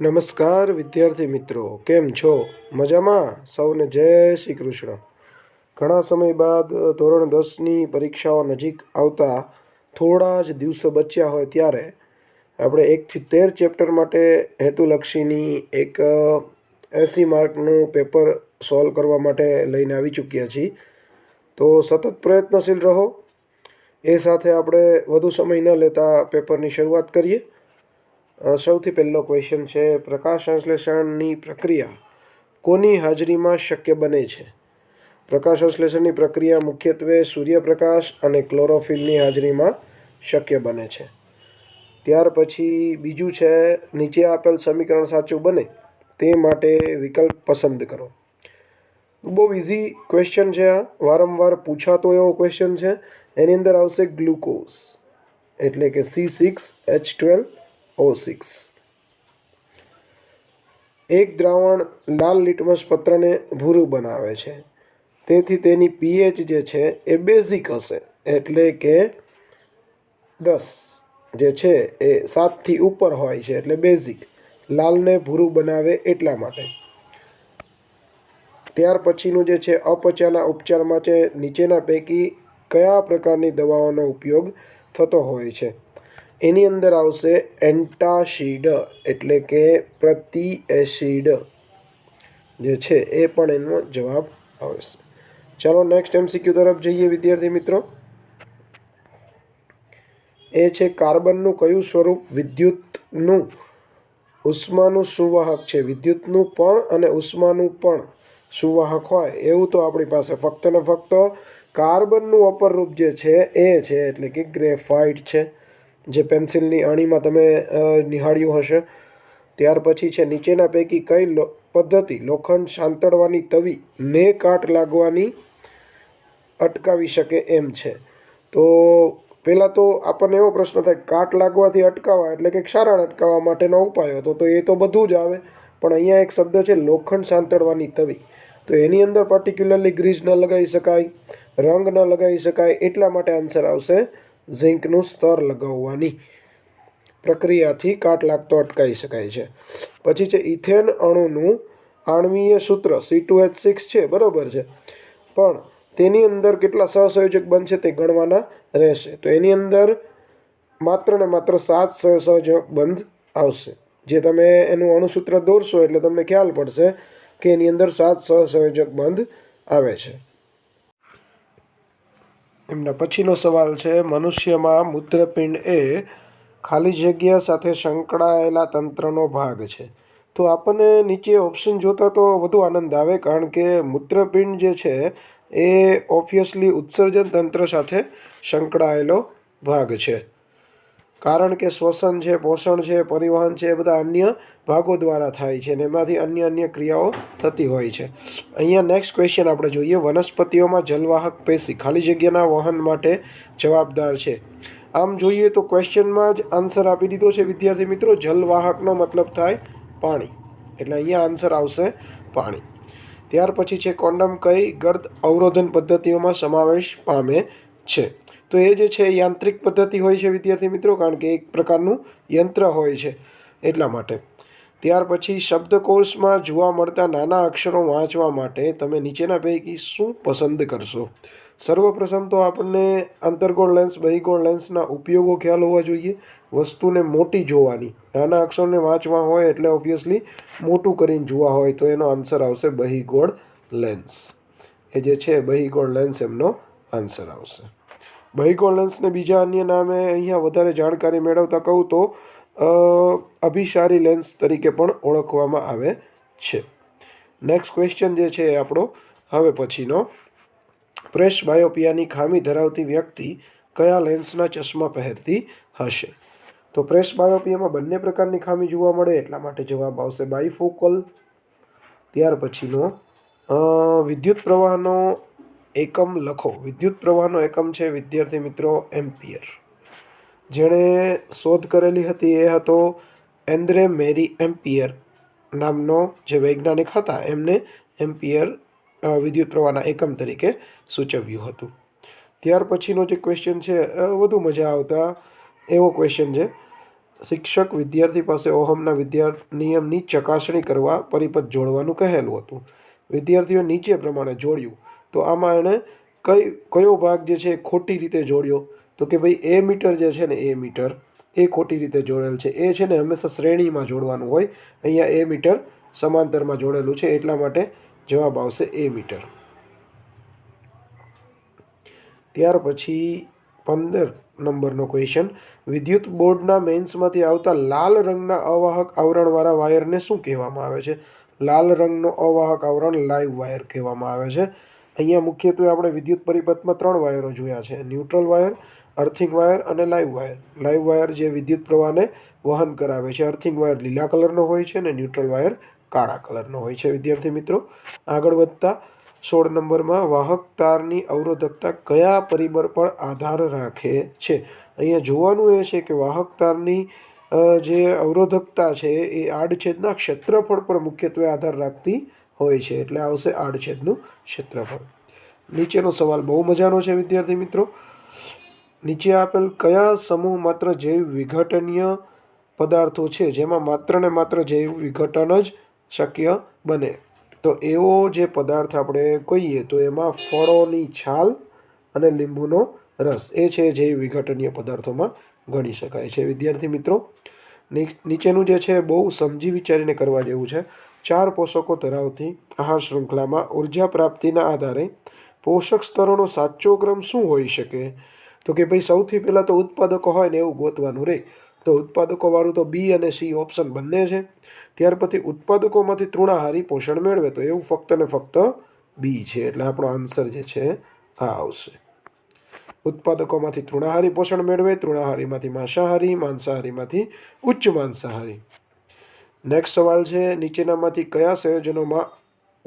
નમસ્કાર વિદ્યાર્થી મિત્રો, કેમ છો? મજામાં? સૌને જય શ્રી કૃષ્ણ. ઘણા સમય બાદ ધોરણ દસની પરીક્ષાઓ નજીક આવતા થોડા જ દિવસો બચ્યા હોય ત્યારે આપણે એકથી તેર ચેપ્ટર માટે હેતુલક્ષીની એક એંસી માર્કનું પેપર સોલ્વ કરવા માટે લઈને આવી ચૂક્યા છીએ. તો સતત પ્રયત્નશીલ રહો. એ સાથે આપણે વધુ સમય ન લેતા પેપરની શરૂઆત કરીએ. સૌથી પહેલો ક્વેશ્ચન છે, પ્રકાશ સંશ્લેષણની પ્રક્રિયા કોની હાજરીમાં શક્ય બને છે? પ્રકાશ સંશ્લેષણની પ્રક્રિયા મુખ્યત્વે સૂર્યપ્રકાશ અને ક્લોરોફિલની હાજરીમાં શક્ય બને છે. ત્યાર પછી બીજું છે, નીચે આપેલ સમીકરણ સાચું બને તે માટે વિકલ્પ પસંદ કરો. બહુ ઇઝી ક્વેશ્ચન છે આ. વારંવાર પૂછાતો એવો ક્વેશ્ચન છે. એની અંદર આવશે ગ્લુકોઝ, એટલે કે C six H twelve O six એક દ્રાવણ લાલ લિટમસ પત્રને ભૂરું બનાવે છે. તેથી તેની પીએચ જે છે એ બેઝિક હશે. એટલે કે દસ જે છે એ સાતથી ઉપર હોય છે. એટલે બેઝિક. લાલને ભૂરું બનાવે એટલા માટે. ત્યાર પછીનું જે છે અપચાના ઉપચારમાં છે, નીચેના પૈકી કયા પ્રકારની દવાઓનો ઉપયોગ થતો હોય છે? એની અંદર આવશે એન્ટાશીડ, એટલે કે પ્રતિ એસિડ જે છે એ પણ એનો જવાબ આવશે. ચાલો નેક્સ્ટ એમસીક્યુ તરફ જઈએ વિદ્યાર્થી મિત્રો. એ છે કાર્બનનું કયું સ્વરૂપ? વિદ્યુતનું. ઉષ્માનું સુવાહક છે. વિદ્યુતનું પણ અને ઉષ્માનું પણ સુવાહક હોય. એવું તો આપણી પાસે ફક્ત ને ફક્ત કાર્બનનું અપર રૂપ જે છે એ છે, એટલે કે ગ્રેફાઇટ છે. જે પેન્સિલની અણીમાં તમે નિહાળ્યું હશે. ત્યાર પછી છે, નીચેના પૈકી કઈ પદ્ધતિ, લોખંડ સાંતળવાની તવી ને કાટ લાગવાની અટકાવી શકે એમ છે. તો પહેલાં તો આપણને એવો પ્રશ્ન થાય કાટ લાગવાથી અટકાવવા એટલે કે ક્ષારણ અટકાવવા માટેનો ઉપાય હતો, તો એ તો બધું જ આવે. પણ અહીંયા એક શબ્દ છે, લોખંડ સાંતળવાની તવી. તો એની અંદર પર્ટિક્યુલરલી ગ્રીસ ન લગાવી શકાય, રંગ ન લગાવી શકાય, એટલા માટે આન્સર આવશે ઝીંકનું સ્તર લગાવવાની પ્રક્રિયાથી કાટ લાગતો અટકાવી શકાય છે. પછી છે, ઇથેન અણુનું આણવીય સૂત્ર સી ટુ એચ સિક્સ છે, બરાબર છે. પણ તેની અંદર કેટલા સહસંયોજક બનશે તે ગણવાના રહેશે. તો એની અંદર માત્ર ને માત્ર સાત સહસંયોજક બંધ આવશે. જે તમે એનું અણુસૂત્ર દોરશો એટલે તમને ખ્યાલ પડશે કે એની અંદર સાત સહસંયોજક બંધ આવે છે. એમના પછીનો સવાલ છે, મનુષ્યમાં મૂત્રપિંડ એ ખાલી જગ્યા સાથે સંકળાયેલા તંત્રનો ભાગ છે. તો આપણને નીચે ઓપ્શન જોતા તો વધુ આનંદ આવે, કારણ કે મૂત્રપિંડ જે છે, એ ઓબ્વિયસલી ઉત્સર્જન તંત્ર સાથે સંકળાયેલો ભાગ છે. કારણ કે શ્વસન છે, પોષણ છે, પરિવહન છે, એ બધા અન્ય ભાગો દ્વારા થાય છે અને એમાંથી અન્ય અન્ય ક્રિયાઓ થતી હોય છે. અહીંયા નેક્સ્ટ ક્વેશ્ચન આપણે જોઈએ. વનસ્પતિઓમાં જલવાહક પેશી ખાલી જગ્યાના વહન માટે જવાબદાર છે. આમ જોઈએ તો ક્વેશ્ચનમાં જ આન્સર આપી દીધો છે, વિદ્યાર્થી મિત્રો. જલવાહકનો મતલબ થાય પાણી. એટલે અહીંયા આન્સર આવશે પાણી. ત્યાર પછી છે, કોન્ડમ કઈ ગર્દ અવરોધન પદ્ધતિઓમાં સમાવેશ પામે છે? તો એ જે છે યાંત્રિક પદ્ધતિ હોય છે વિદ્યાર્થી મિત્રો, કારણ કે એક પ્રકારનું યંત્ર હોય છે એટલા માટે. ત્યાર પછી શબ્દકોશમાં જોવા મળતા નાના અક્ષરો વાંચવા માટે તમે નીચેના પૈકી શું પસંદ કરશો? સર્વપ્રથમ તો આપણને અંતર્ગોળ લેન્સ બહિગોળ લેન્સના ઉપયોગો ખ્યાલ હોવા જોઈએ. વસ્તુને મોટી જોવાની. નાના અક્ષરને વાંચવા હોય એટલે ઓબ્વિયસલી મોટું કરીને જોવા હોય તો એનો આન્સર આવશે બહિગોળ લેન્સ એ જે છે બહિગોળ લેન્સ એમનો આન્સર આવશે. બહિગોળ લેન્સને બીજા અન્ય નામે અહીંયા વધારે જાણકારી મેળવતા કહું તો અભિસારી લેન્સ તરીકે પણ ઓળખવામાં આવે છે. નેક્સ્ટ ક્વેશ્ચન જે છે આપણો, હવે પછીનો. પ્રેસ બાયોપિયાની ખામી ધરાવતી વ્યક્તિ કયા લેન્સના ચશ્મા પહેરતી હશે? તો પ્રેસ બાયોપિયામાં બંને પ્રકારની ખામી જોવા મળે, એટલા માટે જવાબ આવશે બાયફોકલ ત્યાર પછીનો વિદ્યુત પ્રવાહનો એકમ લખો. વિદ્યુત પ્રવાહનો એકમ છે, વિદ્યાર્થી મિત્રો, એમ્પિયર. જેણે શોધ કરેલી હતી એ હતો એન્દ્રે મેરી એમ્પિયર નામનો જે વૈજ્ઞાનિક હતા, એમને એમ્પિયર વિદ્યુત પ્રવાહના એકમ તરીકે સૂચવ્યું હતું. ત્યાર પછીનો જે ક્વેશ્ચન છે વધુ મજા આવતા એવો ક્વેશ્ચન છે. શિક્ષક વિદ્યાર્થી પાસે ઓહમના વિદ્યા નિયમની ચકાસણી કરવા પરિપથ જોડવાનું કહેલું હતું. વિદ્યાર્થીઓ નીચે પ્રમાણે જોડ્યું. તો આમાં એણે કઈ, કયો ભાગ જે છે ખોટી રીતે જોડ્યો? તો કે ભાઈ એ મીટર જે છે ને એ મીટર, એ ખોટી રીતે જોડેલ છે. એ છે ને હંમેશા શ્રેણીમાં જોડવાનું હોય. અહીંયા એ મીટર સમાંતરમાં જોડેલું છે. એટલા માટે જવાબ આવશે એ મીટર. ત્યાર પછી પંદર નંબરનો ક્વેશ્ચન વિદ્યુત બોર્ડના મેન્સમાંથી આવતા લાલ રંગના અવાહક આવરણવાળા વાયરને શું કહેવામાં આવે છે? લાલ રંગનો અવાહક આવરણ લાઈવ વાયર કહેવામાં આવે છે. અહીંયા મુખ્યત્વે આપણે વિદ્યુત પરિપથમાં ત્રણ વાયરો જોયા છે. ન્યુટ્રલ વાયર, અર્થિંગ વાયર અને લાઈવ વાયર. લાઈવ વાયર જે વિદ્યુત પ્રવાહને વહન કરાવે છે. અર્થિંગ વાયર લીલા કલરનો હોય છે અને ન્યુટ્રલ વાયર કાળા કલરનો હોય છે. વિદ્યાર્થી મિત્રો, આગળ વધતા સોળ નંબરમાં વાહક તારની અવરોધકતા કયા પરિબળ પર આધાર રાખે છે? અહીંયા જોવાનું એ છે કે વાહક તારની જે અવરોધકતા છે એ આડછેદના ક્ષેત્રફળ પર મુખ્યત્વે આધાર રાખતી હોય છે એટલે આવશે આડછેદનું ક્ષેત્રફળ. નીચેનો સવાલ બહુ મજાનો છે, વિદ્યાર્થી મિત્રો. નીચે આપેલ કયા સમૂહ માત્ર જૈવ વિઘટનીય પદાર્થો છે, જેમાં માત્ર ને માત્ર જૈવ વિઘટન જ શક્ય બને? તો એવો જે પદાર્થ આપણે કહીએ, તો એમાં ફળોની છાલ અને લીંબુનો રસ, એ છે જૈવ વિઘટનીય પદાર્થોમાં ગણી શકાય છે. વિદ્યાર્થી મિત્રો નીચેનું જે છે બહુ સમજી વિચારીને કરવા જેવું છે. ચાર પોષકો ધરાવતી આહાર શૃંખલામાં ઊર્જા પ્રાપ્તિના આધારે પોષક સ્તરોનો સાચો ક્રમ શું હોઈ શકે? તો કે ભાઈ, સૌથી પહેલાં તો ઉત્પાદકો હોય ને એવું ગોતવાનું રહે તો ઉત્પાદકોવાળું તો બી અને સી ઓપ્શન બંને છે. ત્યાર પછી ઉત્પાદકોમાંથી તૃણાહારી પોષણ મેળવે તો એવું ફક્ત ને ફક્ત બી છે. એટલે આપણો આન્સર જે છે, આ આવશે. ઉત્પાદકોમાંથી તૃણાહારી પોષણ મેળવે, તૃણાહારીમાંથી માંસાહારી, માંસાહારીમાંથી ઉચ્ચ માંસાહારી. નેક્સ્ટ સવાલ છે, નીચેનામાંથી કયા સંયોજનોમાં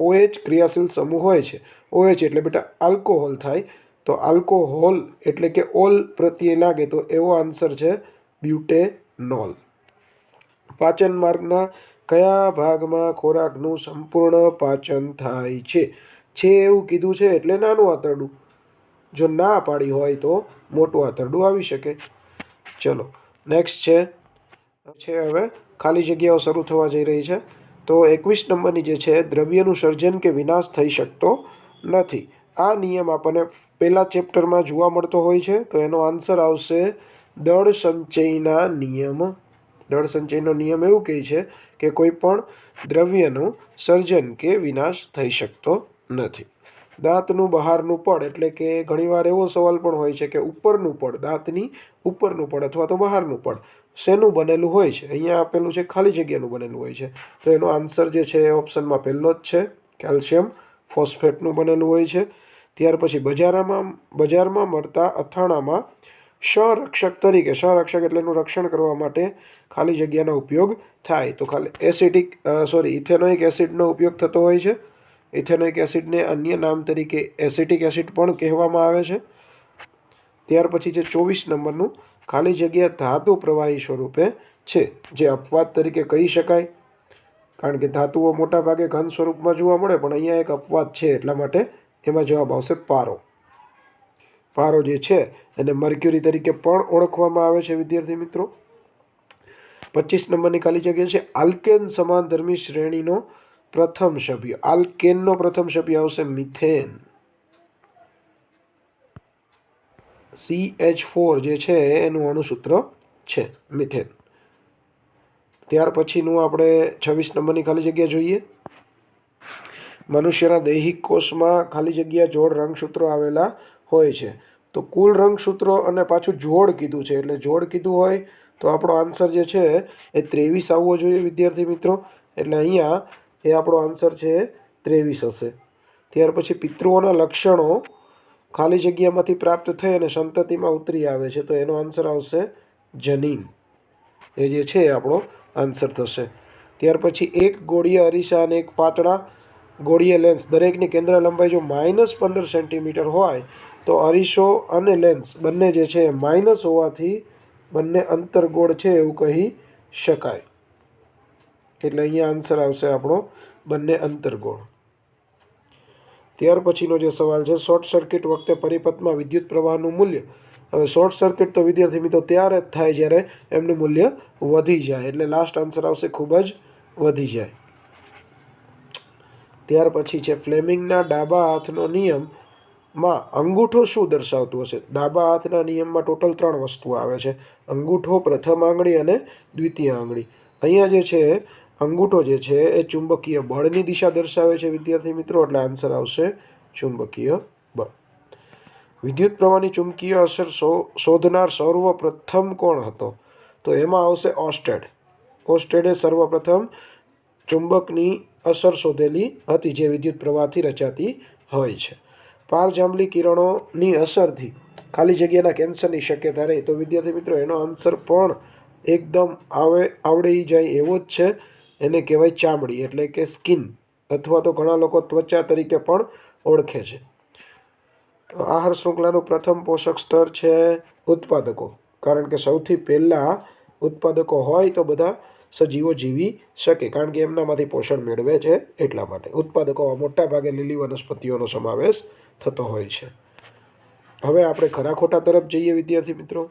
ઓએચ ક્રિયાશીલ સમૂહ હોય છે? ઓએચ એટલે બેટા આલ્કોહોલ થાય. તો આલ્કોહોલ એટલે કે ઓલ પ્રત્યે લાગે, તો એવો આન્સર છે બ્યુટેનોલ પાચન માર્ગના કયા ભાગમાં ખોરાકનું સંપૂર્ણ પાચન થાય છે? છે એવું કીધું છે એટલે નાનું આંતરડું. જો ના પાડી હોય તો મોટું આંતરડું આવી શકે. ચલો નેક્સ્ટ છે હવે ખાલી જગ્યાઓ શરૂ થવા જઈ રહી છે. તો એકવીસ નંબરની જે છે, દ્રવ્યનું સર્જન કે વિનાશ થઈ શકતો નથી. આ નિયમ આપણને પહેલા ચેપ્ટરમાં જોવા મળતો હોય છે. તો એનો આન્સર આવશે દળ સંચયના નિયમ. દળ સંચયનો નિયમ એવું કહે છે કે કોઈ પણ દ્રવ્યનું સર્જન કે વિનાશ થઈ શકતો નથી. દાંતનું બહારનું પડ એટલે કે ઘણીવાર એવો સવાલ પણ હોય છે કે ઉપરનું પડ, દાંતની ઉપરનું પડ અથવા તો બહારનું પડ. શેનું બનેલું હોય છે? અહીંયા આપેલું છે, ખાલી જગ્યાનું બનેલું હોય છે. તો એનો આન્સર જે છે એ ઓપ્શનમાં પહેલો જ છે, કેલ્શિયમ ફોસ્ફેટનું બનેલું હોય છે. ત્યાર પછી બજારમાં બજારમાં મળતા અથાણામાં સંરક્ષક તરીકે, સંરક્ષક એટલે એનું રક્ષણ કરવા માટે ખાલી જગ્યાનો ઉપયોગ થાય. તો ખાલી એસિડિક સોરી, ઇથેનોઇક એસિડનો ઉપયોગ થતો હોય છે. ઇથેનોઇક એસિડને અન્ય નામ તરીકે એસિટિક એસિડ પણ કહેવામાં આવે છે. ત્યાર પછી છે ચોવીસ નંબરનું ખાલી જગ્યા ધાતુ પ્રવાહી સ્વરૂપે છે, જે અપવાદ તરીકે કહી શકાય. કારણ કે ધાતુઓ મોટા ભાગે ઘન સ્વરૂપમાં જોવા મળે, પણ અહીંયા એક અપવાદ છે, એટલા માટે એમાં જવાબ આવશે પારો. પારો જે છે, એને મર્ક્યુરી તરીકે પણ ઓળખવામાં આવે છે, વિદ્યાર્થી મિત્રો. પચીસ નંબરની ખાલી જગ્યા છે, આલ્કેન સમાનધર્મી શ્રેણીનો પ્રથમ સભ્ય. આલ્કેનનો પ્રથમ સભ્ય આવશે મિથેન. સી એચ ફોર જે છે, એનું અણુસૂત્ર છે, મિથેન. ત્યાર પછીનું આપણે છવ્વીસ નંબરની ખાલી જગ્યા જોઈએ. મનુષ્યના દૈહિક કોષમાં ખાલી જગ્યા જોડ રંગસૂત્રો આવેલા હોય છે. તો કુલ રંગસૂત્રો અને પાછું જોડ કીધું છે, એટલે જોડ કીધું હોય તો આપણો આન્સર જે છે, એ ત્રેવીસ આવવો જોઈએ વિદ્યાર્થી મિત્રો. એટલે અહીંયા એ આપણો આન્સર છે ત્રેવીસ હશે. ત્યાર પછી પિતૃઓના લક્ષણો ખાલી જગ્યામાંથી પ્રાપ્ત થઈ અને સંતતિમાં ઉતરી આવે છે, તો એનો આન્સર આવશે જનીન. એ જે છે આપણો આન્સર થશે. ત્યાર પછી એક ગોળીય અરીસા અને એક પાતળા ગોળીય લેન્સ દરેકની કેન્દ્ર લંબાઈ જો માઇનસ પંદર સેન્ટીમીટર હોય, તો અરીસો અને લેન્સ બંને જે છે માઇનસ હોવાથી બંને અંતરગોળ છે એવું કહી શકાય. એટલે અહીંયા આન્સર આવશે આપણો બંને અંતરગોળ. ત્યાર પછીનો જે સવાલ છે, શોર્ટ સર્કિટ વખતે પરિપથમાં વિદ્યુત પ્રવાહનું મૂલ્ય. હવે શોર્ટ સર્કિટ તો વિદ્યાર્થી મિત્રો ત્યારે જ થાય જ્યારે એમનું મૂલ્ય વધી જાય, એટલે લાસ્ટ આન્સર આવશે ખૂબ જ વધી જાય. ત્યાર પછી છે, ફ્લેમિંગના ડાબા હાથનો નિયમમાં અંગૂઠો શું દર્શાવતું હશે? ડાબા હાથના નિયમમાં ટોટલ ત્રણ વસ્તુ આવે છે. અંગૂઠો પ્રથમ આંગળી અને દ્વિતીય આંગળી. અહીંયા જે છે અંગૂઠો જે છે એ ચુંબકીય બળની દિશા દર્શાવે છે, વિદ્યાર્થી મિત્રો. એટલે આન્સર આવશે ચુંબકીય બળ. વિદ્યુત પ્રવાહની ચુંબકીય અસર શોધનાર સર્વપ્રથમ કોણ હતો? તો એમાં આવશે ઓસ્ટેડ. ઓસ્ટેડે સર્વપ્રથમ ચુંબકની અસર શોધેલી હતી, જે વિદ્યુત પ્રવાહથી રચાતી હોય છે. પારજાંબલી કિરણોની અસરથી ખાલી જગ્યાના કેન્સરની શક્યતા રહી. તો વિદ્યાર્થી મિત્રો, એનો આન્સર પણ એકદમ આવે આવડી જાય એવો જ છે. એને કહેવાય ચામડી એટલે કે સ્કિન અથવા તો ઘણા લોકો ત્વચા તરીકે પણ ઓળખે છે. આહાર શૃંખલાનું પ્રથમ પોષક સ્તર છે ઉત્પાદકો. કારણ કે સૌથી પહેલાં ઉત્પાદકો હોય તો બધા સજીવો જીવી શકે, કારણ કે એમનામાંથી પોષણ મેળવે છે એટલા માટે. ઉત્પાદકોમાં મોટા ભાગે લીલી વનસ્પતિઓનો સમાવેશ થતો હોય છે. હવે આપણે ખરા ખોટા તરફ જઈએ વિદ્યાર્થી મિત્રો.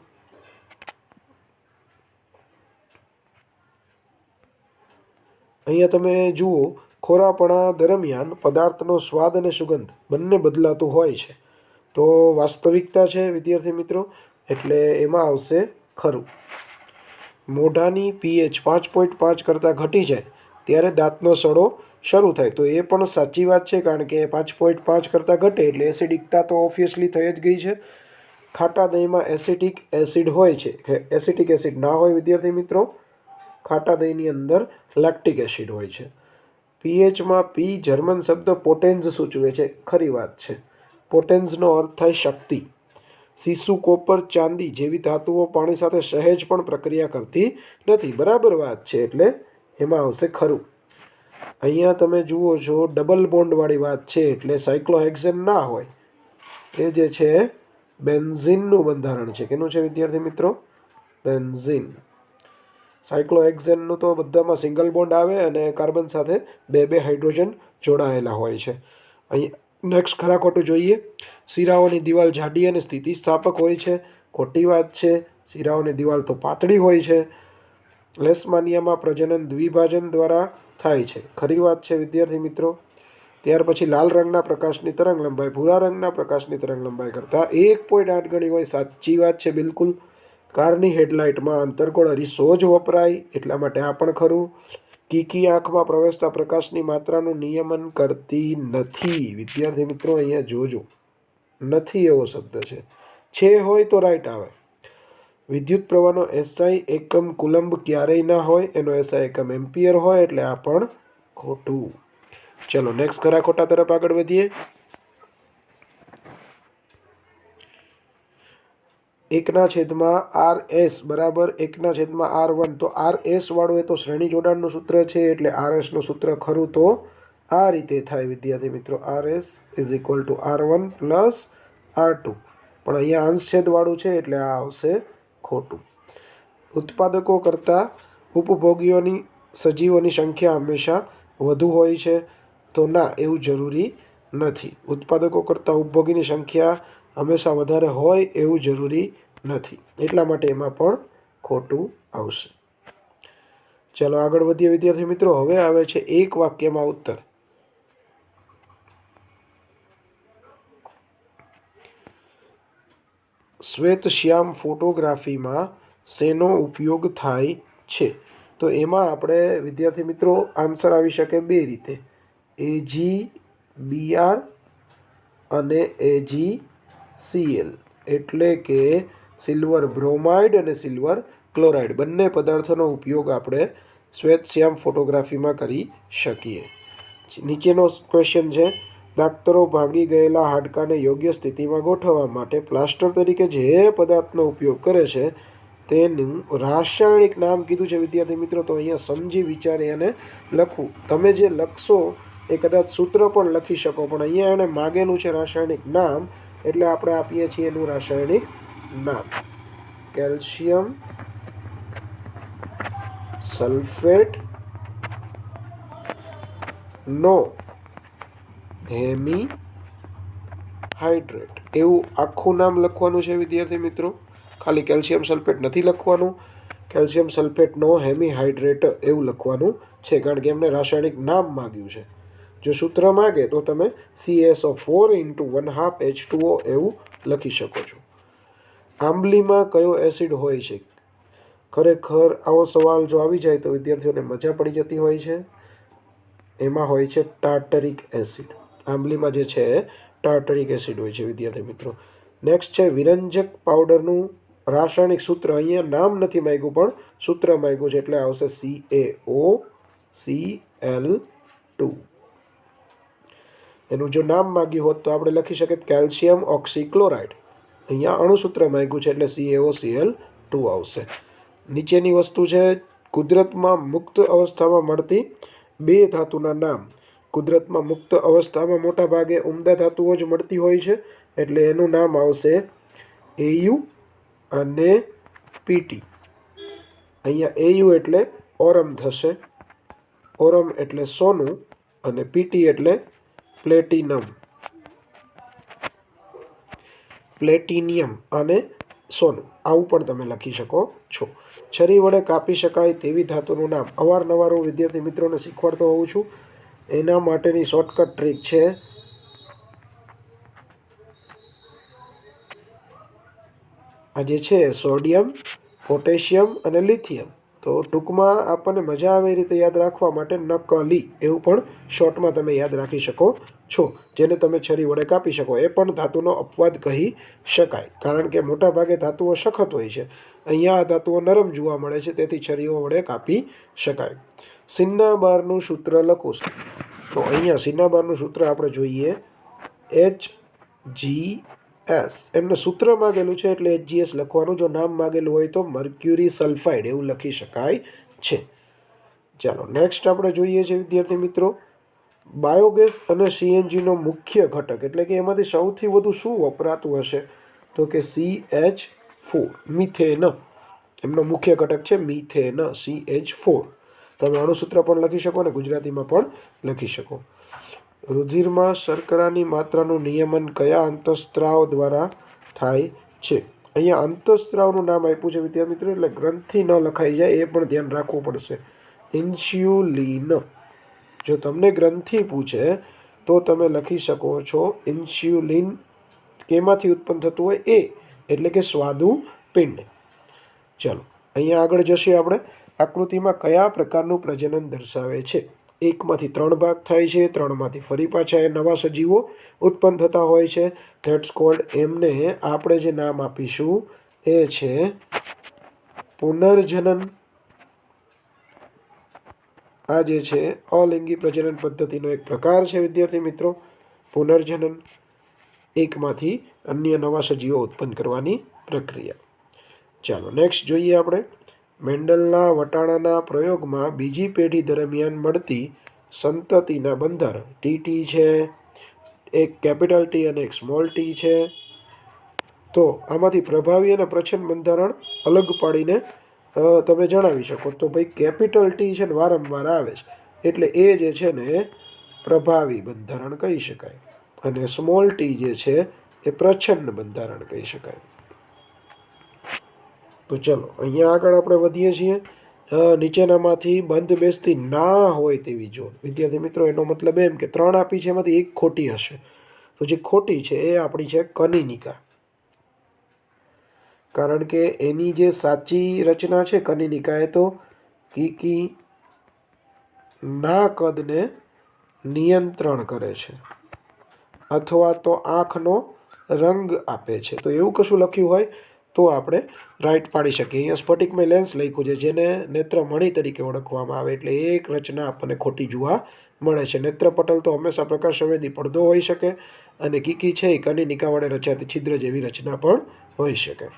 અહીંયા તમે જુઓ, ખોરાપણા દરમિયાન પદાર્થનો સ્વાદ અને સુગંધ બંને બદલાતું હોય છે. તો વાસ્તવિકતા છે, વિદ્યાર્થી મિત્રો? એટલે એમાં આવશે ખરું. મોઢાની પીએચ પાંચ પોઈન્ટ પાંચ કરતાં ઘટી જાય, ત્યારે દાંતનો સડો શરૂ થાય. તો એ પણ સાચી વાત છે, કારણ કે પાંચ પોઈન્ટ પાંચ કરતાં ઘટે એટલે એસિડિકતા તો ઓબ્વિયસલી થઈ જ ગઈ છે. ખાટા દહીંમાં એસિટિક એસિડ હોય છે એસિટિક એસિડ ના હોય, વિદ્યાર્થી મિત્રો? ખાટા દહીંની અંદર લેક્ટિક એસિડ હોય છે. પીએચમાં પી જર્મન શબ્દ પોટેન્સ સૂચવે છે. ખરી વાત છે. પોટેન્સનો અર્થ થાય શક્તિ. સીસુ કોપર, ચાંદી જેવી ધાતુઓ પાણી સાથે સહેજ પણ પ્રક્રિયા કરતી નથી. બરાબર વાત છે. એટલે એમાં આવશે ખરું. અહીંયા તમે જુઓ છો ડબલ બોન્ડવાળી વાત છે. એટલે સાયક્લોહેક્ઝન ના હોય. એ જે છે બેન્ઝિનનું બંધારણ છે. કેનું છે વિદ્યાર્થી મિત્રો? બેન્ઝિન સાયક્લોહેક્ઝેનનું તો બધામાં સિંગલ બોન્ડ આવે અને કાર્બન સાથે બે બે હાઇડ્રોજન જોડાયેલા હોય છે. અહીં નેક્સ્ટ ખરા ખોટું જોઈએ. શિરાઓની દિવાલ જાડી અને સ્થિતિસ્થાપક હોય છે. ખોટી વાત છે. શિરાઓની દિવાલ તો પાતળી હોય છે. લેસમાનિયામાં પ્રજનન દ્વિભાજન દ્વારા થાય છે. ખરી વાત છે, વિદ્યાર્થી મિત્રો. ત્યાર પછી લાલ રંગના પ્રકાશની તરંગ લંબાઈ, ભૂરા રંગના પ્રકાશની તરંગ લંબાઈ કરતાં એક પોઈન્ટ આઠ ગણી હોય સાચી વાત છે, બિલકુલ. કારની હેડલાઇટમાં અંતરગોળ અરીસો જ વપરાય એટલા માટે આ પણ ખરું. કીકી આંખમાં પ્રવેશતા પ્રકાશની માત્રાનું નિયમન કરતી નથી. વિદ્યાર્થી મિત્રો, અહીંયા જોજો. નથી એવો શબ્દ છે. છે હોય તો રાઈટ આવે. વિદ્યુત પ્રવાહનો એસઆઈ એકમ કુલંબ ક્યારેય ના હોય, એનો એસઆઈ એકમ એમ્પિયર હોય એટલે આ પણ ખોટું. ચલો, નેક્સ્ટ ખરા ખોટા તરફ આગળ વધીએ. એકના છેદમાં આર એસ બરાબર એકના છેદમાં આર વન. તો આર એસ વાળું એ તો શ્રેણી જોડાણનું સૂત્ર છે એટલે આર એસનું સૂત્ર ખરું તો આ રીતે થાય વિદ્યાર્થી મિત્રો. R S is equal to R one plus R two. પણ અહીંયા અંશછેદવાળું છે એટલે આ આવશે ખોટું. ઉત્પાદકો કરતાં ઉપભોગીઓની સજીવોની સંખ્યા હંમેશા વધુ હોય છે. તો ના, એવું જરૂરી નથી. ઉત્પાદકો કરતાં ઉપભોગીની સંખ્યા હંમેશા વધારે હોય એવું જરૂરી નથી. એટલા માટે એમાં પણ ખોટું આવશે. ચાલો આગળ વધીએ વિદ્યાર્થી મિત્રો. હવે આવે છે એક વાક્યમાં ઉત્તર. શ્વેત શ્યામ ફોટોગ્રાફીમાં શેનો ઉપયોગ થાય છે? તો એમાં આપણે વિદ્યાર્થી મિત્રો આન્સર આવી શકે બે રીતે. એજી બીઆર અને એજી સીએલ એટલે કે સિલ્વર બ્રોમાઇડ અને સિલ્વર ક્લોરાઇડ બંને પદાર્થોનો ઉપયોગ આપણે શ્વેતશ્યામ ફોટોગ્રાફીમાં કરી શકીએ. નીચેનો ક્વેશ્ચન છે દાક્તરો ભાંગી ગયેલા હાડકાને યોગ્ય સ્થિતિમાં ગોઠવવા માટે પ્લાસ્ટર તરીકે જે પદાર્થનો ઉપયોગ કરે છે, તેનું રાસાયણિક નામ કીધું છે, વિદ્યાર્થી મિત્રો, તો અહીંયા સમજી વિચારી અને લખવું તમે જે લખશો એ કદાચ સૂત્ર પણ લખી શકો, પણ અહીંયા એણે માગેલું છે રાસાયણિક નામ એટલે આપણે આપીએ છીએ એનું રાસાયણિક નામ. કેલ્શિયમ સલ્ફેટ નો હેમી હાઇડ્રેટ એવું આખું નામ લખવાનું છે વિદ્યાર્થી મિત્રો. ખાલી કેલ્શિયમ સલ્ફેટ નથી લખવાનું. કેલ્શિયમ સલ્ફેટનો હેમીહાઇડ્રેટ એવું લખવાનું છે. કારણ કે એમને રાસાયણિક નામ માગ્યું છે. જો સૂત્ર માગે તો તમે C S O four into one half H two O એવું લખી શકો છો. આંબલીમાં કયો એસિડ હોય છે? ખરેખર આવો સવાલ જો આવી જાય તો વિદ્યાર્થીઓને મજા પડી જતી હોય છે. એમાં હોય છે ટાર્ટરિક એસિડ આંબલીમાં જે છે ટાર્ટરિક એસિડ હોય છે વિદ્યાર્થી મિત્રો. નેક્સ્ટ છે વિરંજક પાવડરનું રાસાયણિક સૂત્ર. અહીંયા નામ નથી માંગ્યું પણ સૂત્ર માગ્યું છે એટલે આવશે C A O C L એનું જો નામ માગ્યું હોત તો આપણે લખી શકીએ કેલ્શિયમ ઓક્સીક્લોરાઇડ. અહીંયા અણુસૂત્ર માગ્યું છે એટલે સીએઓ સીએલ ટુ આવશે. નીચેની વસ્તુ છે, કુદરતમાં મુક્ત અવસ્થામાં મળતી બે ધાતુના નામ. કુદરતમાં મુક્ત અવસ્થામાં મોટા ભાગે ઉમદા ધાતુઓ જ મળતી હોય છે, એટલે એનું નામ આવશે એયુ અને પીટી અહીંયા એયુ એટલે ઓરમ થશે. ઓરમ એટલે સોનું અને પીટી એટલે પ્લેટિનમ. પ્લેટિનિયમ અને સોનું, આવું પણ તમે લખી શકો છો. છરી વડે કાપી શકાય તેવી ધાતુનું નામ. અવારનવાર હું વિદ્યાર્થી મિત્રોને શીખવાડતો હોઉં છું. એના માટેની શોર્ટકટ ટ્રીક છે. આ જે છે, સોડિયમ, પોટેશિયમ અને લિથિયમ. તો ટૂંકમાં આપણને મજા આવે એ રીતે યાદ રાખવા માટે નકલી એવું પણ શોર્ટમાં તમે યાદ રાખી શકો છો, જેને તમે છરી વડે કાપી શકો. એ પણ ધાતુનો અપવાદ કહી શકાય, કારણ કે મોટાભાગે ધાતુઓ સખત હોય છે. અહીંયા આ ધાતુઓ નરમ જોવા મળે છે, તેથી છરીઓ વડે કાપી શકાય. સિન્ના બારનું સૂત્ર લખું તો અહીંયા સિન્નાબારનું સૂત્ર આપણે જોઈએ, એચ જી એસ. એમને સૂત્ર માગેલું છે એટલે એચજીએસ લખવાનું. જો નામ માગેલું હોય તો મર્ક્યુરી સલ્ફાઇડ એવું લખી શકાય છે. ચાલો નેક્સ્ટ આપણે જોઈએ છે, વિદ્યાર્થી મિત્રો. બાયોગેસ અને સીએનજીનો મુખ્ય ઘટક એટલે કે એમાંથી સૌથી વધુ શું વપરાતું હશે? તો કે સી એચ ફોર મિથેન. એમનો મુખ્ય ઘટક છે મિથેન સી એચ ફોર તમે અણુસૂત્ર પણ લખી શકો અને ગુજરાતીમાં પણ લખી શકો. રુધિરમાં શર્કરાની માત્રાનું નિયમન કયા અંતઃસ્ત્રાવ દ્વારા થાય છે? અહીંયા અંતઃસ્ત્રાવનું નામ આપ્યું છે વિદ્યા મિત્રો, એટલે ગ્રંથિ ન લખાઈ જાય એ પણ ધ્યાન રાખવું પડશે. ઇન્સ્યુલિન. જો તમને ગ્રંથિ પૂછે, તો તમે લખી શકો છો ઇન્સ્યુલિન કેમાંથી ઉત્પન્ન થતું હોય? એ, એટલે કે સ્વાદુ પિંડ. ચાલો, અહીંયા આગળ જશે આપણે. આકૃતિમાં કયા પ્રકારનું પ્રજનન દર્શાવે છે? એકમાંથી ત્રણ ભાગ થાય છે, ત્રણમાંથી ફરી પાછા એ નવા સજીવો ઉત્પન્ન થતા હોય છે. ધેટ્સ કોલ્ડ એમને આપણે જે નામ આપીશું એ છે પુનર્જનન. આ જે છે, અલિંગી પ્રજનન પદ્ધતિનો એક પ્રકાર છે, વિદ્યાર્થી મિત્રો. પુનર્જનન એકમાંથી અન્ય નવા સજીવો ઉત્પન્ન કરવાની પ્રક્રિયા. ચાલો નેક્સ્ટ જોઈએ આપણે. મેન્ડલના વટાણાના પ્રયોગમાં બીજી પેઢી દરમિયાન મળતી સંતતિના બંધારણ ટીટી છે, એક કેપિટલ ટી અને એક સ્મોલ ટી છે. તો આમાંથી પ્રભાવી અને પ્રચ્છન્ન બંધારણ અલગ પાડીને તમે જણાવી શકો. તો ભાઈ કેપિટલ ટી છે ને વારંવાર આવે છે. એટલે એ જે છે ને પ્રભાવી બંધારણ કહી શકાય. અને સ્મોલ ટી જે છે એ પ્રચ્છન્ન બંધારણ કહી શકાય. તો ચલો, અહીંયા આગળ આપણે વધીએ છીએ. નીચેનામાંથી બંધ બેસતી ના હોય તેવી જોડ વિદ્યાર્થી મિત્રો, એનો મતલબ એમ કે ત્રણ આપી છે, એમાંથી એક ખોટી હશે. તો જે ખોટી છે, એ આપણી છે કનિનિકા. કારણ કે એની જે સાચી રચના છે કનિનિકા એ તો કીકી ના કદને નિયંત્રણ કરે છે. અથવા તો આંખનો રંગ આપે છે. તો એવું કશું લખ્યું હોય? તો આપણે રાઈટ પાડી શકીએ. અહીંયા સ્ફટિકમય લેન્સ લખ્યું છે, જેને નેત્રમણી તરીકે ઓળખવામાં આવે એટલે એક રચના આપણને ખોટી જોવા મળે છે. નેત્રપટલ તો હંમેશા પ્રકાશ સંવેદી પડદો હોઈ શકે અને કીકી છે એ કનિનિકા વડે રચાતી છિદ્ર જેવી રચના પણ હોઈ શકે.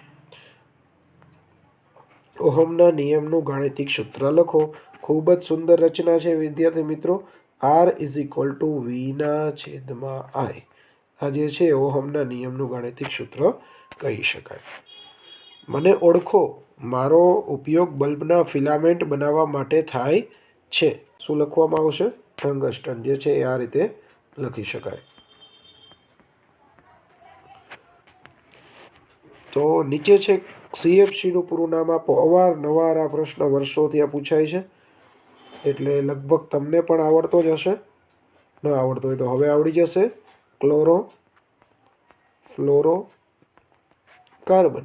ઓહમના નિયમનું ગાણિતિક સૂત્ર લખો. ખૂબ જ સુંદર રચના છે, વિદ્યાર્થી મિત્રો. આર ઇઝ ઇક્વલ ટુ વીના છેદમાં આઈ આ જે છે ઓહમના નિયમનું ગાણિતિક સૂત્ર કહી શકાય. મને ઓળખો, મારો ઉપયોગ બલ્બના ફિલામેન્ટ બનાવવા માટે થાય છે. શું લખવામાં આવશે? ટંગસ્ટન જે છે એ આ રીતે લખી શકાય. તો નીચે છે, સીએફસીનું પૂરું નામ આપો. અવારનવાર આ પ્રશ્ન વર્ષોથી આ પૂછાય છે. એટલે લગભગ તમને પણ આવડતો જ હશે. ન આવડતો હોય તો હવે આવડી જશે. Chloro, fluoro, carbon.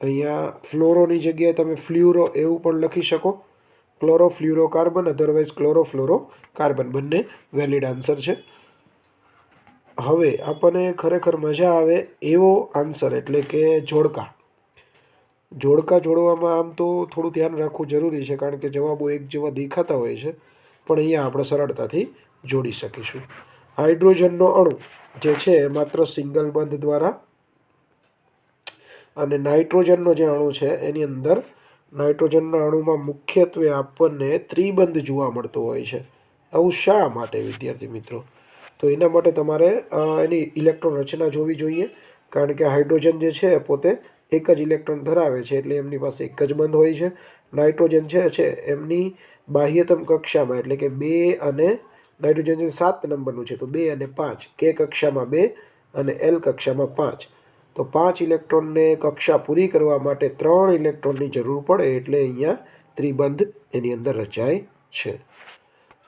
અહીંયા ફ્લોરોની જગ્યાએ તમે ફ્લ્યુરો એવું પણ લખી શકો. Chloro fluoro carbon otherwise chloro fluoro carbon બંને વેલિડ આન્સર છે. હવે આપણને ખરેખર મજા આવે એવો આન્સર એટલે કે જોડકા. જોડકા જોડવામાં આમ તો થોડું ધ્યાન રાખવું જરૂરી છે, કારણ કે જવાબો એક જેવા દેખાતા હોય છે. પણ અહીંયા આપણે સરળતાથી જોડી શકીશું. હાઇડ્રોજનનો અણુ જે છે માત્ર સિંગલ બંધ દ્વારા અને નાઇટ્રોજનનો જે અણુ છે, એની અંદર નાઇટ્રોજનના અણુમાં મુખ્યત્વે આપણને ત્રિબંધ જોવા મળતો હોય છે. આવું શા માટે, વિદ્યાર્થી મિત્રો? તો એના માટે તમારે એની ઇલેક્ટ્રોન રચના જોવી જોઈએ, કારણ કે હાઇડ્રોજન જે છે પોતે એક જ ઇલેક્ટ્રોન ધરાવે છે, એટલે એમની પાસે એક જ બંધ હોય છે. નાઇટ્રોજન છે છે, એમની બાહ્યતમ કક્ષામાં, એટલે કે બે અને નાઇટ્રોજન સાત નંબરનું છે, તો બે અને પાંચ, કે કક્ષામાં બે અને એલ કક્ષામાં પાંચ. તો પાંચ ઇલેક્ટ્રોનને કક્ષા પૂરી કરવા માટે ત્રણ ઇલેક્ટ્રોનની જરૂર પડે એટલે અહીંયા ત્રિબંધ એની અંદર રચાય છે.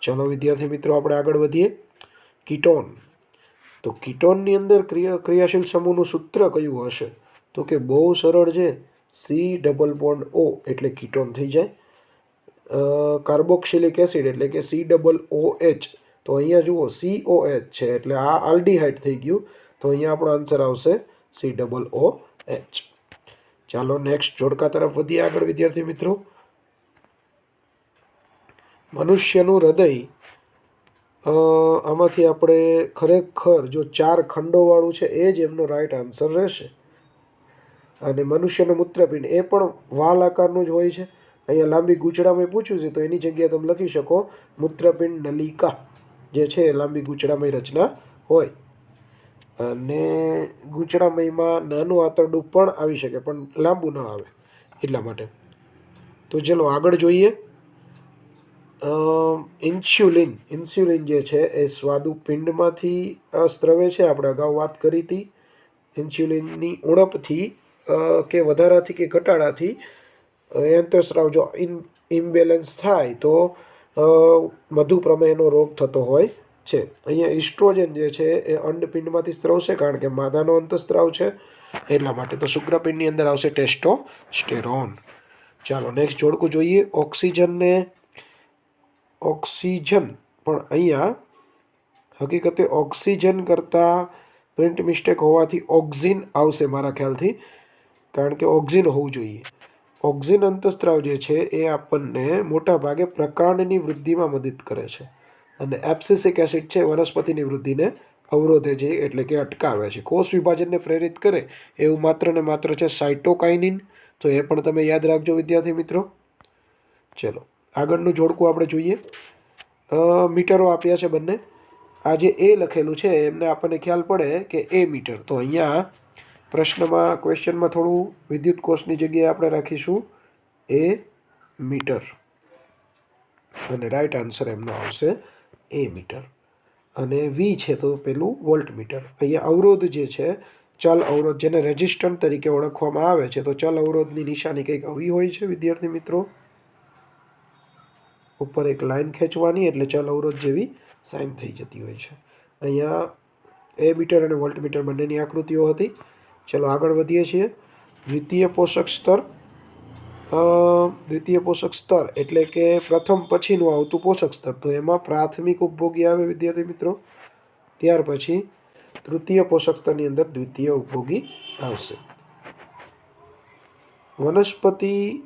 ચલો વિદ્યાર્થી મિત્રો, આપણે આગળ વધીએ. કીટોન. તો કીટોનની અંદર ક્રિયા, ક્રિયાશીલ સમૂહનું સૂત્ર કયું હશે? તો કે બહુ સરળ છે. સી ડબલ બોન્ડ ઓ એટલે કીટોન થઈ જાય. કાર્બોક્સિલિક એસિડ એટલે કે સી ડબલ ઓ એચ. તો અહીંયા જુઓ સી ઓ એચ છે એટલે આ આલ્ડીહાઇડ થઈ ગયું. તો અહીંયા આપણો આન્સર આવશે સી ડબલ ઓ એચ ચાલો નેક્સ્ટ જોડકા તરફ વધીએ આગળ, વિદ્યાર્થી મિત્રો. મનુષ્યનું હૃદય આમાંથી આપણે ખરેખર જો ચાર ખંડોવાળું છે, એ જ એમનો રાઈટ આન્સર રહેશે. અને મનુષ્યનું મૂત્રપિંડ, એ પણ વાલ આકારનું જ હોય છે. અહીંયા લાંબી ગૂંચળામાં પૂછ્યું છે, તો એની જગ્યાએ તમે લખી શકો, મૂત્રપિંડ નલિકા, જે છે લાંબી ગૂંચળામય રચના હોય. અને ગૂંચળામયમાં નાનું આંતરડું પણ આવી શકે, પણ લાંબુ ન આવે એટલા માટે. તો ચલો આગળ જોઈએ. ઇન્સ્યુલિન ઇન્સ્યુલિન જે છે એ સ્વાદુપિંડમાંથી સ્ત્રવે છે, આપણે અગાઉ વાત કરી હતી. ઇન્સ્યુલિનની ઉણપથી કે વધારાથી કે ઘટાડાથી એ જો ઇન, ઇમ્બેલેન્સ થાય તો મધુપ્રમેહનો રોગ થતો હોય. છે. અહીંયા ઇસ્ટ્રોજન જે છે એ અંડપિંડમાંથી સ્ત્રવશે કારણ કે માદાનો અંતસ્ત્રાવ છે. એટલા માટે તો શુક્રપિંડની અંદર આવશે ટેસ્ટોસ્ટેરોન. ચાલો નેક્સ્ટ જોડકું જોઈએ. ઓક્સિજનને, ઓક્સિજન પણ અહીંયા હકીકતે ઓક્સિજન કરતાં પ્રિન્ટ મિસ્ટેક હોવાથી ઓક્ઝિન આવશે મારા ખ્યાલથી, કારણ કે ઓક્ઝિન હોવું જોઈએ. ઓક્ઝિન અંતસ્ત્રાવ જે છે એ આપણને મોટા ભાગે પ્રકાંડની વૃદ્ધિમાં મદદ કરે છે. અને એપ્સિસિક એસિડ છે વનસ્પતિની વૃદ્ધિને અવરોધે છે, એટલે કે અટકાવે છે. કોષ વિભાજનને પ્રેરિત કરે એવું માત્ર ને માત્ર છે સાઇટોકાઇનિન તો એ પણ તમે યાદ રાખજો, વિદ્યાર્થી મિત્રો. ચલો, આગળનું જોડકું આપણે જોઈએ. મીટરો આપ્યા છે બંને. આ જે એ લખેલું છે, એમને આપણને ખ્યાલ પડે કે એ મીટર. તો અહીંયા પ્રશ્નમાં, ક્વેશ્ચનમાં થોડું વિદ્યુત કોષની જગ્યાએ આપણે રાખીશું. Ammeter. અને રાઈટ આન્સર એમનો આવશે. Ammeter. અને વી છે તો પેલું વોલ્ટ મીટર અહીંયા અવરોધ જે છે, ચલ અવરોધ જેને રેઝિસ્ટન્ટ તરીકે ઓળખવામાં આવે છે, તો ચલ અવરોધની નિશાની કંઈક આવી હોય છે, વિદ્યાર્થી મિત્રો? ઉપર એક લાઈન ખેંચવાની, એટલે ચલ અવરોધ જેવી સાઇન થઈ જતી હોય છે. અહીંયા એ મીટર અને વોલ્ટ મીટર બંનેની આકૃતિઓ હતી. ચલો આગળ વધીએ છીએ. દ્વિતીય પોષક સ્તર દ્વિતીય પોષક સ્તર એટલે કે પ્રથમ પછીનું આવતું પોષક સ્તર. તો એમાં પ્રાથમિક ઉપભોગી આવે વિદ્યાર્થી મિત્રો? ત્યાર પછી તૃતીય પોષક સ્તરની અંદર દ્વિતીય ઉપભોગી આવશે. વનસ્પતિ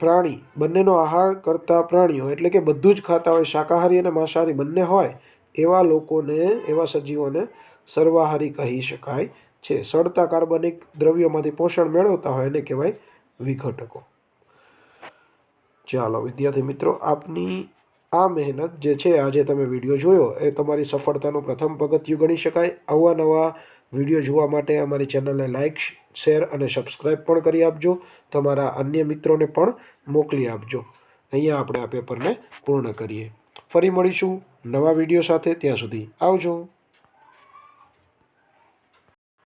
પ્રાણી, બંનેનો આહાર કરતા પ્રાણીઓ એટલે કે બધું જ ખાતા હોય, શાકાહારી અને માંસાહારી બંને હોય, એવા લોકોને, એવા સજીવોને સર્વાહારી કહી શકાય. છે. સડતા કાર્બનિક દ્રવ્યોમાંથી પોષણ મેળવતા હોય એને કહેવાય વિઘટકો. ચાલો, વિદ્યાર્થી મિત્રો, આપની આ મહેનત જે છે, આજે તમે વીડિયો જોયો, એ તમારી સફળતાનું પ્રથમ પગથિયું ગણી શકાય. આવા નવા વીડિયો જોવા માટે અમારી ચેનલને લાઇક શેર અને સબસ્ક્રાઈબ પણ કરી આપજો. તમારા અન્ય મિત્રોને પણ મોકલી આપજો. અહીંયા આપણે આ પેપરને પૂર્ણ કરીએ. ફરી મળીશું નવા વીડિયો સાથે. ત્યાં સુધી આવજો.